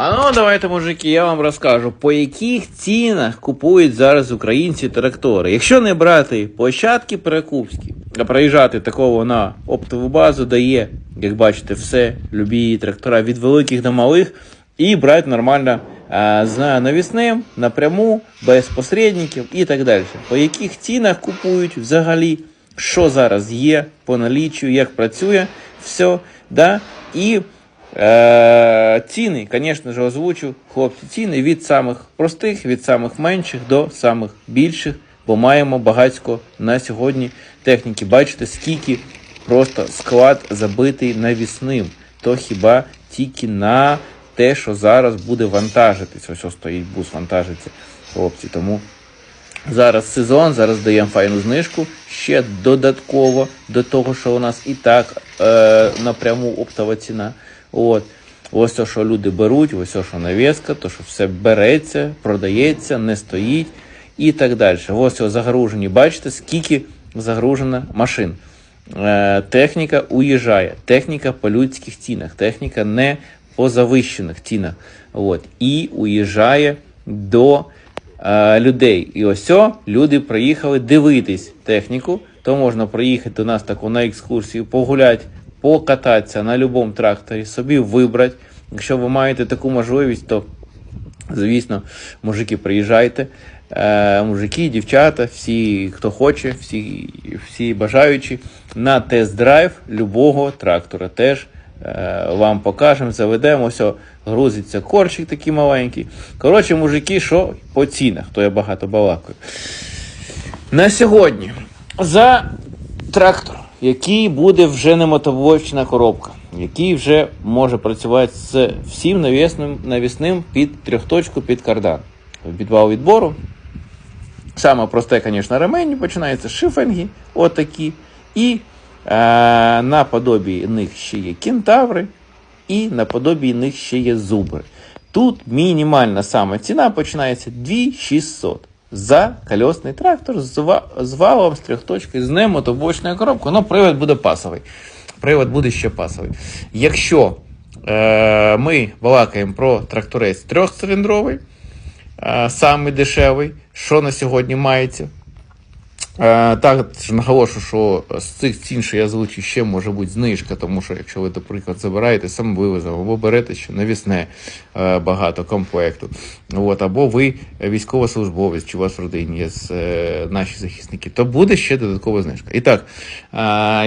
А ну давайте, мужики, я вам розкажу, по яких цінах купують зараз українці трактори. Якщо не брати площадки перекупські, а проїжджати такого на оптову базу дає, як бачите, все, любі трактора від великих до малих, і брати нормально а, з навісним, напряму, без посередників і так далі. По яких цінах купують взагалі, що зараз є по наліччю, як працює, все, да, і Е, ціни, звісно ж, озвучу, хлопці, ціни від самих простих, від самих менших до самих більших, бо маємо багатько на сьогодні техніки. Бачите, скільки просто склад забитий навісним. То хіба тільки на те, що зараз буде вантажитись. Ось ось стоїть бус, вантажиться, хлопці. Тому Зараз сезон, зараз даємо файну знижку. Ще додатково до того, що у нас і так е, напряму оптова ціна. От. Ось те, що люди беруть, ось те, що навіска, то, що все береться, продається, не стоїть і так далі. Ось ось загружені. Бачите, скільки загружено машин. Е, техніка уїжджає, техніка по людських цінах, техніка не по завищених цінах. От. І уїжджає до е, людей. І ось о, люди приїхали дивитись техніку. То можна приїхати до нас таку на екскурсію, погуляти, покататися на будь-якому тракторі, собі вибрати. Якщо ви маєте таку можливість, то звісно, мужики, приїжджайте. Е, мужики, дівчата, всі, хто хоче, всі, всі бажаючі на тест-драйв любого трактора. Теж е, вам покажемо, заведемо. Ось грузиться корчик такий маленький. Коротше, мужики, що по цінах, то я багато балакаю. На сьогодні за трактор, який буде вже не мотоблочна коробка, який вже може працювати з всім навісним, навісним під трьохточку під кардан. Підвал відбору. Саме просте, звісно, ремені починається шифенги, отакі. І е, наподобі них ще є кентаври, і наподобі них ще є зубри. Тут мінімальна саме ціна починається 2600 за колесний трактор з, валом, з валом, з ним з немотобочною коробкою. Ну, привод буде пасовий. Привод буде ще пасовий. Якщо е, ми балакаємо про тракторець трьохциліндровий, е, самий дешевий, що на сьогодні мається. Е, Також наголошу, що з цих цін, що я озвучив, ще може бути знижка, тому що якщо ви, наприклад, забираєте сам вивозом, або берете ще навісне е, багато комплекту, от, або ви військовослужбовець, чи у вас в родині є е, наші захисники, то буде ще додаткова знижка. І так,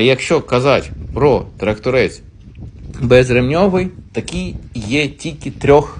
якщо казати про тракторець безремньовий, такий є тільки трьох